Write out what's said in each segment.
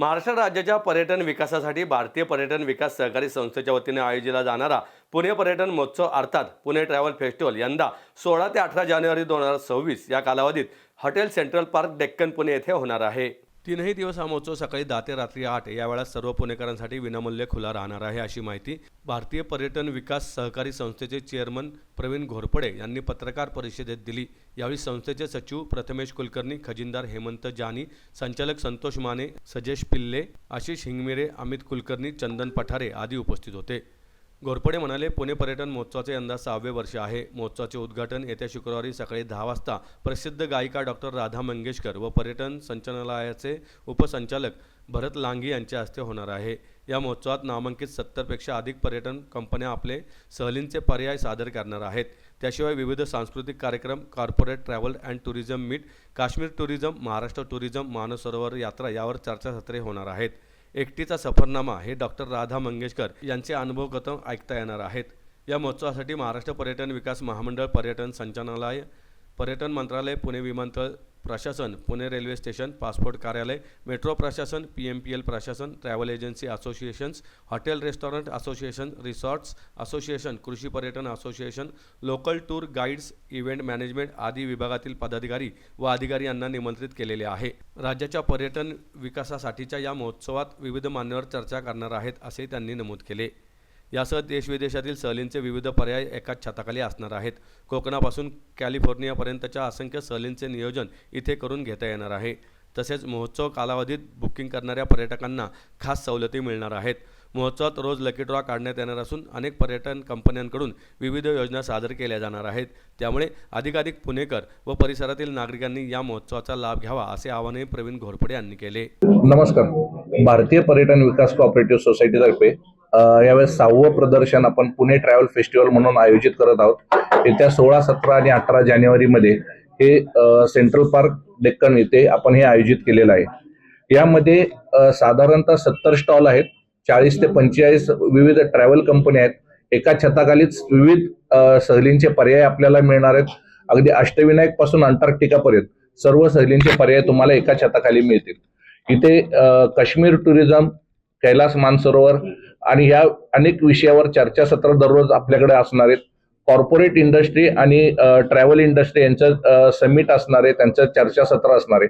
महाराष्ट्र राज्याच्या पर्यटन विकासासाठी भारतीय पर्यटन विकास सहकारी संस्थेच्या वतीने आयोजिला जाणारा पुणे पर्यटन महोत्सव अर्थात पुणे ट्रॅव्हल फेस्टिवल यंदा सोळा ते अठरा जानेवारी दोन हजार सव्वीस या कालावधीत hotel Central Park Deccan Pune येथे होणार आहे. तीनही दिवस हा महोत्सव सकाळी दहा ते रात्री आठ या वेळात सर्व पुणेकरांसाठी विनामूल्य खुला राहणार आहे अशी माहिती भारतीय पर्यटन विकास सहकारी संस्थेचे चेअरमन प्रवीण घोरपडे यांनी पत्रकार परिषदेत दिली. यावेळी संस्थेचे सचिव प्रथमेश कुलकर्णी खजिनदार हेमंत जानी संचालक संतोष माने सजेश पिल्ले आशिष हिंगमिरे अमित कुलकर्णी चंदन पठारे आदी उपस्थित होते. घोरपडे म्हणाले पुणे पर्यटन महोत्सवाचे यंदा सहावे वर्ष आहे. महोत्सवाचे उद्घाटन येत्या शुक्रवारी सकाळी दहा वाजता प्रसिद्ध गायिका डॉक्टर राधा मंगेशकर व पर्यटन संचालनालयाचे उपसंचालक भरत लांगी यांच्या हस्ते होणार आहे. या महोत्सवात नामांकित सत्तरपेक्षा अधिक पर्यटन कंपन्या आपले सहलींचे पर्याय सादर करणार आहेत. त्याशिवाय विविध सांस्कृतिक कार्यक्रम corporate travel and tourism meet Kashmir tourism Maharashtra tourism Mansarovar यात्रा यावर चर्चासत्रे होणार आहेत. एकटीचा सफरनामा हे डॉक्टर राधा मंगेशकर यांचे अनुभव अनुभवगत ऐकता येणार आहेत. या महोत्सवासाठी महाराष्ट्र पर्यटन विकास महामंडळ पर्यटन संचालनालय पर्यटन मंत्रालय पुणे विमानतळ प्रशासन पुणे रेल्वे स्टेशन पासपोर्ट कार्यालय मेट्रो प्रशासन पी एम पी एल प्रशासन travel agency associations hotel restaurant association resorts association कृषी पर्यटन association local tour guides event management आदी विभागातील पदाधिकारी व अधिकारी यांना निमंत्रित केलेले आहे. राज्याच्या पर्यटन विकासासाठीच्या या महोत्सवात विविध मान्यवर चर्चा करणार आहेत असे त्यांनी नमूद केले. यासह देशविदेशातील सहलींचे विविध पर्याय एकाच छताखाली असणार आहेत. कोकणापासून कॅलिफोर्नियापर्यंतच्या असंख्य सहलींचे नियोजन इथे करून घेता येणार आहे. तसेच महोत्सव कालावधीत बुकिंग करणाऱ्या पर्यटकांना खास सवलती मिळणार आहेत. महोत्सवात रोज लकी ड्रॉ काढण्यात येणार असून अनेक पर्यटन कंपन्यांकडून विविध योजना सादर केल्या जाणार आहेत. त्यामुळे अधिकाधिक पुणेकर व परिसरातील नागरिकांनी या महोत्सवाचा लाभ घ्यावा असे आवाहनही प्रवीण घोरपडे यांनी केले. नमस्कार. भारतीय पर्यटन विकास कोऑपरेटिव्ह सोसायटीतर्फे यावेळेस सहावं प्रदर्शन आपण पुणे ट्रॅव्हल फेस्टिवल म्हणून आयोजित करत आहोत. येत्या सोळा सतरा आणि अठरा जानेवारीमध्ये हे सेंट्रल पार्क डेक्कन येथे आपण हे आयोजित केलेलं आहे. यामध्ये साधारणतः सत्तर स्टॉल आहेत चाळीस ते पंचेचाळीस विविध ट्रॅव्हल कंपन्या आहेत. एका छताखालीच विविध सहलींचे पर्याय आपल्याला मिळणार आहेत. अगदी अष्टविनायकपासून अंटार्क्टिकापर्यंत सर्व सहलींचे पर्याय तुम्हाला एका छताखाली मिळतील. इथे काश्मीर टुरिझम कैलास मानसरोवर आणि ह्या अनेक विषयावर चर्चासत्र दररोज आपल्याकडे असणार आहेत. कॉर्पोरेट इंडस्ट्री आणि ट्रॅव्हल इंडस्ट्री यांचं समिट असणार आहे. त्यांचं चर्चासत्र असणार आहे.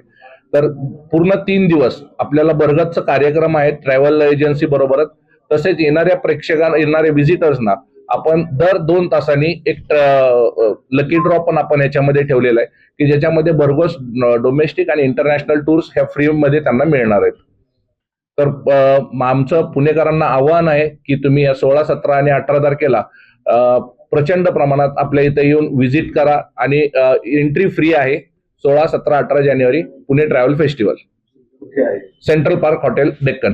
तर पूर्ण तीन दिवस आपल्याला बरगदचा कार्यक्रम आहेत ट्रॅव्हल एजन्सी बरोबरच. तसेच येणाऱ्या प्रेक्षकांना येणाऱ्या व्हिजिटर्सना आपण दर दोन तासांनी एक लकी ड्रॉ पण आपण याच्यामध्ये ठेवलेला आहे. की ज्याच्यामध्ये भरघोस डोमेस्टिक आणि इंटरनॅशनल टूर्स ह्या फ्री मध्ये त्यांना मिळणार आहेत. तर आमचं पुणेकरांना आव्हान आहे की तुम्ही या सोळा सतरा आणि अठरा तारखेला प्रचंड प्रमाणात आपल्या इथे येऊन व्हिजिट करा आणि एंट्री फ्री आहे सोळा सतरा अठरा जानेवारी Pune travel festival. Central Park hotel Deccan.